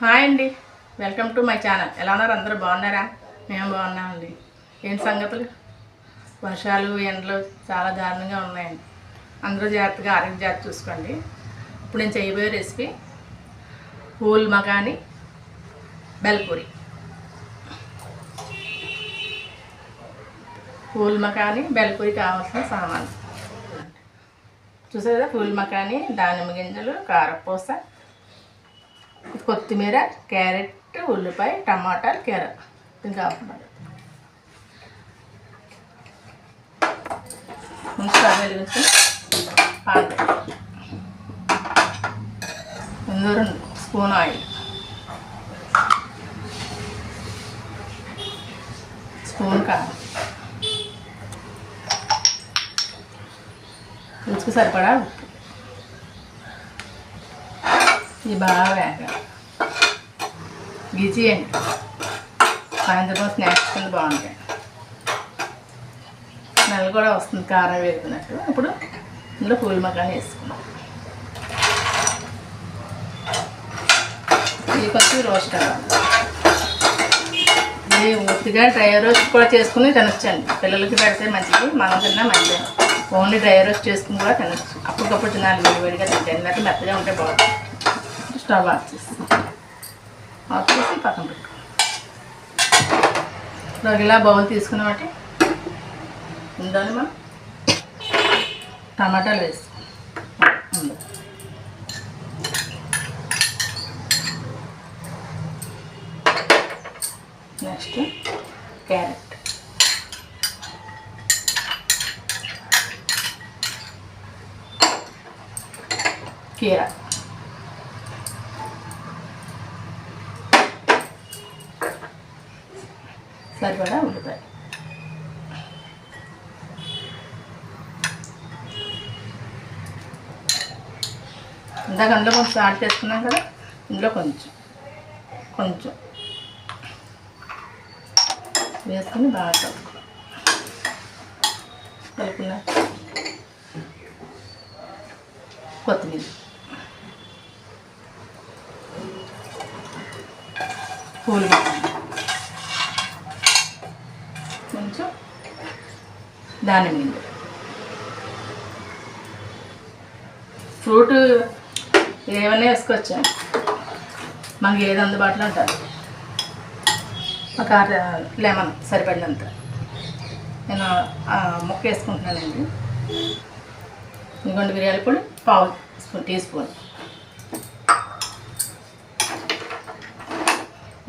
Hi అండి. Welcome to my channel. ఎలా ఉన్నారు? అందరూ బాగున్నారా? మేము బాగున్నామండి. ఏంటి సంగతులు? వర్షాలు ఎండలు చాలా దారుణంగా ఉన్నాయండి. అందరూ జాగ్రత్తగా ఆరోగ్య జాగ్రత్త చూసుకోండి. ఇప్పుడు నేను చేయబోయే రెసిపీ పూల్ మకాని బెల్పూరి. పూల్ మకాని బెల్పూరి కావాల్సిన సామాన్ చూసారా కదా? పూల్ మకాని దానిమ్మ గింజలు కారపూస కొత్తిమీర క్యారెట్ ఉల్లిపాయ టమాటాలు కీర ఇంకా కావాలి ముందు స్టవ్ వెలిగించి పాలు ముందు రెండు స్పూన్ ఆయిల్. స్పూన్ కారం. రుచికి సరిపడా ఉప్పు. ఇది బాగా వేగాలి. అండి సాయంత్రం స్నాక్స్ కింద బాగుంటాయి. నెల కూడా వస్తుంది కారం వేసుకున్నట్టు. ఇప్పుడు ఇందులో పూల మకాన్ని వేసుకున్నాం ఇది కొంచెం రోస్ట్ అవ్వాలి. ఇది ఉత్తిగా డ్రై రోస్ట్ కూడా చేసుకుని తినొచ్చండి. పిల్లలకి పెడితే మంచిది మనం తిన్నా మంచిది. ఓన్లీ డ్రై రోస్ట్ చేసుకుని కూడా తినొచ్చు. అప్పటికప్పుడు తినాలి వేడివేడిగా తింటే. ఎందుకంటే మెత్తగా ఉంటే బాగుంటుంది. స్టవ్ ఆఫ్ చేస్తాను ఆఫ్ చేసి పక్కన పెట్టుకో ఇలా బౌల్ తీసుకున్నామంటే ఇందులో మనం. టమాటాలు వేసుకో. Next carrot. కీర. సరిపడా ఉల్లిపాయ. ఇందాక అందులో కొంచెం సాల్ట్ వేసుకున్నాం కదా ఇందులో కొంచెం కొంచెం వేసుకుని బాగా కలుపుకోవాలి. కలుపుకున్నా కొత్తిమీర. పూలు కొంచెం దాని మీద. ఫ్రూట్ ఏమైనా వేసుకోవచ్చా? మనకి ఏది అందుబాటులో ఉంటుంది ఒక లెమన్ సరిపడినంత. నేను ముక్క వేసుకుంటున్నానండి. ఇంకొండి బిర్యానీ పొడి పావు స్పూన్ టీ స్పూన్.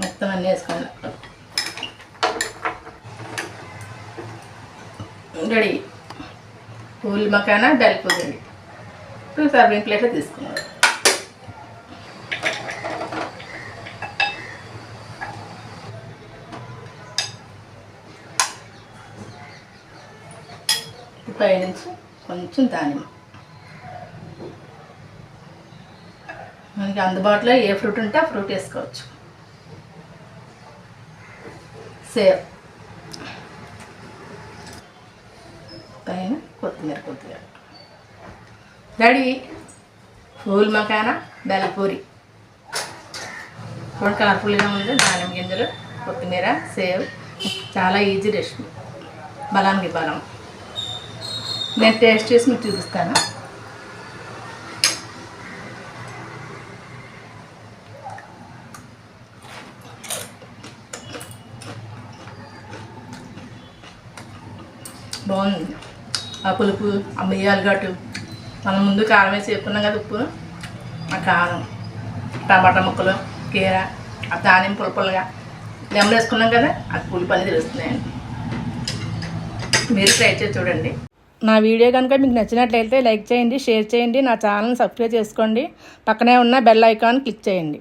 మొత్తం అన్నీ వేసుకోవాలి. రెడీ. పూల్ మకానా బెల్పూ రెడీ. ఇప్పుడు సర్వింగ్ ప్లేట్లో తీసుకున్నాం పైనుంచి కొంచెం దానిమ్మ. మనకి అందుబాటులో ఏ ఫ్రూట్ ఉంటే ఆ ఫ్రూట్ వేసుకోవచ్చు. సేవ్ పైన కొత్తిమీర కొద్దిగా రెడీ? పూల్ మకానా? బెల్లపూరి. ఇప్పుడు కలర్ఫుల్గా ఉంది. దానిమ్మ గింజలు కొత్తిమీర సేవ్. చాలా ఈజీ రెసిపీ. బలానికి బలం. నేను టేస్ట్ చేసి మీకు చూపిస్తాను. బాగుంది. ఆ పులుపు ఆ మిరియాల గట్టు మనం ముందు కారం వేసి చెప్పుకున్నాం కదా ఉప్పు ఆ కారం టమాటా ముక్కలు కీర ఆ ధాన్యం పులుపులుగా లెమన్ వేసుకున్నాం కదా ఆ పులుపు అనేది తెలుస్తున్నాయండి. మీరు ట్రై చేసి చూడండి. నా వీడియో కనుక మీకు నచ్చినట్లయితే లైక్ చేయండి షేర్ చేయండి నా ఛానల్ని సబ్స్క్రైబ్ చేసుకోండి. పక్కనే ఉన్న బెల్ ఐకాన్ క్లిక్ చేయండి.